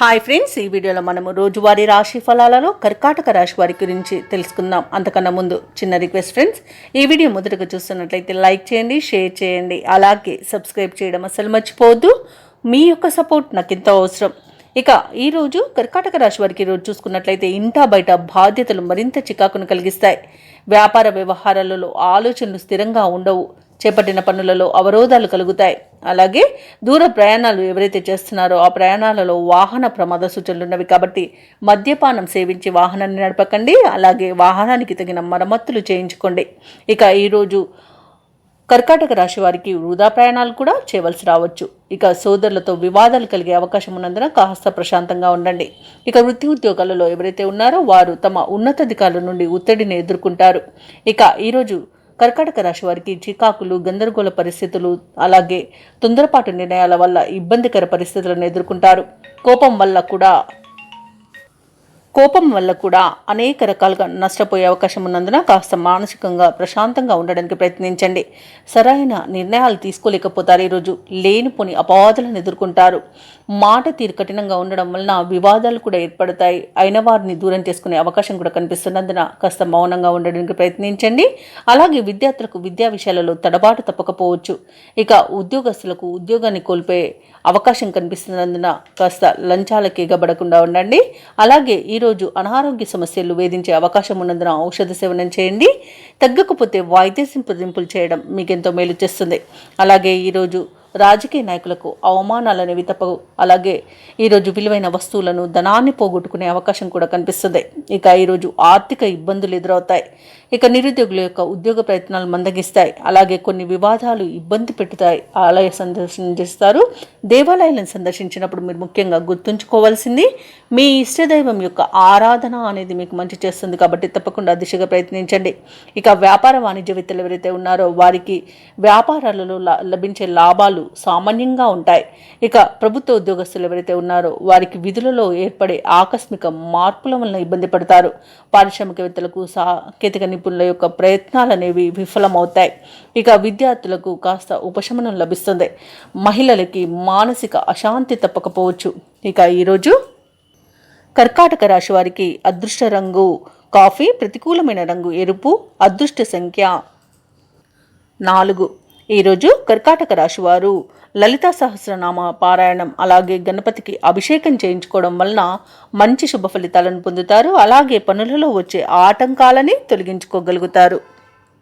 Hi friends ఈ వీడియోలో మనము రోజువారీ రాశి ఫలాలలో కర్కాటక రాశి వారి గురించి తెలుసుకుందాం. అంతకన్నా ముందు చిన్న రిక్వెస్ట్ ఫ్రెండ్స్ ఈ వీడియో మొదటగా చూస్తున్నట్లయితే లైక్ చేయండి షేర్ చేయండి అలాగే సబ్స్క్రైబ్ చేయడం అసలు మర్చిపోవద్దు. మీ యొక్క సపోర్ట్ నాకు ఎంతో అవసరం. ఇక ఈరోజు కర్కాటక రాశి వారికి ఈరోజు చూసుకున్నట్లయితే ఇంటా బయట బాధ్యతలు మరింత చికాకును కలిగిస్తాయి. వ్యాపార వ్యవహారాలలో ఆలోచనలు స్థిరంగా ఉండవు. చేపట్టిన పనులలో అవరోధాలు కలుగుతాయి. అలాగే దూర ప్రయాణాలు ఎవరైతే చేస్తున్నారో ఆ ప్రయాణాలలో వాహన ప్రమాద సూచనలు ఉన్నవి కాబట్టి మద్యపానం సేవించి వాహనాన్ని నడపకండి. అలాగే వాహనానికి తగిన మరమ్మతులు చేయించుకోండి. ఇక ఈరోజు కర్కాటక రాశి వారికి వృధా ప్రయాణాలు కూడా చేయవలసి రావచ్చు. ఇక సోదరులతో వివాదాలు కలిగే అవకాశం ఉన్నందున కాస్త ప్రశాంతంగా ఉండండి. ఇక వృత్తి ఉద్యోగాలలో ఎవరైతే ఉన్నారో వారు తమ ఉన్నతాధికారుల నుండి ఒత్తిడిని ఎదుర్కొంటారు. ఇక ఈరోజు కర్కాటక రాశి వారికి చికాకులు గందరగోళ పరిస్థితులు అలాగే తొందరపాటు నిర్ణయాల వల్ల ఇబ్బందికర పరిస్థితులను ఎదుర్కొంటారు. కోపం వల్ల కూడా కోపం వల్ల కూడా అనేక రకాలుగా నష్టపోయే అవకాశం ఉన్నందున కాస్త మానసికంగా ప్రశాంతంగా ఉండడానికి ప్రయత్నించండి. సరైన నిర్ణయాలు తీసుకోలేకపోతారు ఈరోజు. లేనిపోని అపవాదులను ఎదుర్కొంటారు. మాట తీరు కఠినంగా ఉండడం వలన వివాదాలు కూడా ఏర్పడతాయి. అయిన వారిని దూరం చేసుకునే అవకాశం కూడా కనిపిస్తున్నందున కాస్త మౌనంగా ఉండడానికి ప్రయత్నించండి. అలాగే విద్యార్థులకు విద్యా విషయాలలో తడబాటు తప్పకపోవచ్చు. ఇక ఉద్యోగస్తులకు ఉద్యోగాన్ని కోల్పోయే అవకాశం కనిపిస్తున్నందున కాస్త లంచాలకి ఎగబడకుండా ఉండండి. అలాగే ఈ ఈరోజు అనారోగ్య సమస్యలు వేధించే అవకాశం ఉన్నందున ఔషధ సేవనం చేయండి. తగ్గకపోతే వాయిద్య సంప్రదింపులు చేయడం మీకెంతో మేలు చేస్తుంది. అలాగే ఈరోజు రాజకీయ నాయకులకు అవమానాలు అనేవి అలాగే ఈరోజు విలువైన వస్తువులను ధనాన్ని పోగొట్టుకునే అవకాశం కూడా కనిపిస్తుంది. ఇక ఈరోజు ఆర్థిక ఇబ్బందులు ఎదురవుతాయి. ఇక నిరుద్యోగుల యొక్క ఉద్యోగ ప్రయత్నాలు మందగిస్తాయి. అలాగే కొన్ని వివాదాలు ఇబ్బంది పెట్టుతాయి. ఆలయ సందర్శన చేస్తారు దేవాలయాలను సందర్శించినప్పుడు మీరు ముఖ్యంగా గుర్తుంచుకోవాల్సింది మీ ఇష్టదైవం యొక్క ఆరాధన అనేది మీకు మంచి చేస్తుంది కాబట్టి తప్పకుండా ఆ దిశగా ప్రయత్నించండి. ఇక వ్యాపార వాణిజ్యవేత్తలు ఎవరైతే ఉన్నారో వారికి వ్యాపారాలలో లా- లభించే లాభాలు సామాన్యంగా ఉంటాయి. ఇక ప్రభుత్వ ఉద్యోగస్తులు ఎవరైతే ఉన్నారో వారికి విధులలో ఏర్పడే ఆకస్మిక మార్పుల వలన ఇబ్బంది పడతారు. పారిశ్రామికవేత్తలకు సాంకేతిక నిపుణుల యొక్క ప్రయత్నాలు అనేవి విఫలమవుతాయి. ఇక విద్యార్థులకు కాస్త ఉపశమనం లభిస్తుంది. మహిళలకి మానసిక అశాంతి తప్పకపోవచ్చు. ఇక ఈరోజు కర్కాటక రాశి వారికి అదృష్ట రంగు కాఫీ ప్రతికూలమైన రంగు ఎరుపు అదృష్ట సంఖ్య నాలుగు. ఈరోజు కర్కాటక రాశి వారు లలితా సహస్రనామ పారాయణం అలాగే గణపతికి అభిషేకం చేయించుకోవడం వలన మంచి శుభ ఫలితాలను పొందుతారు. అలాగే పనులలో వచ్చే ఆటంకాలని తొలగించుకోగలుగుతారు.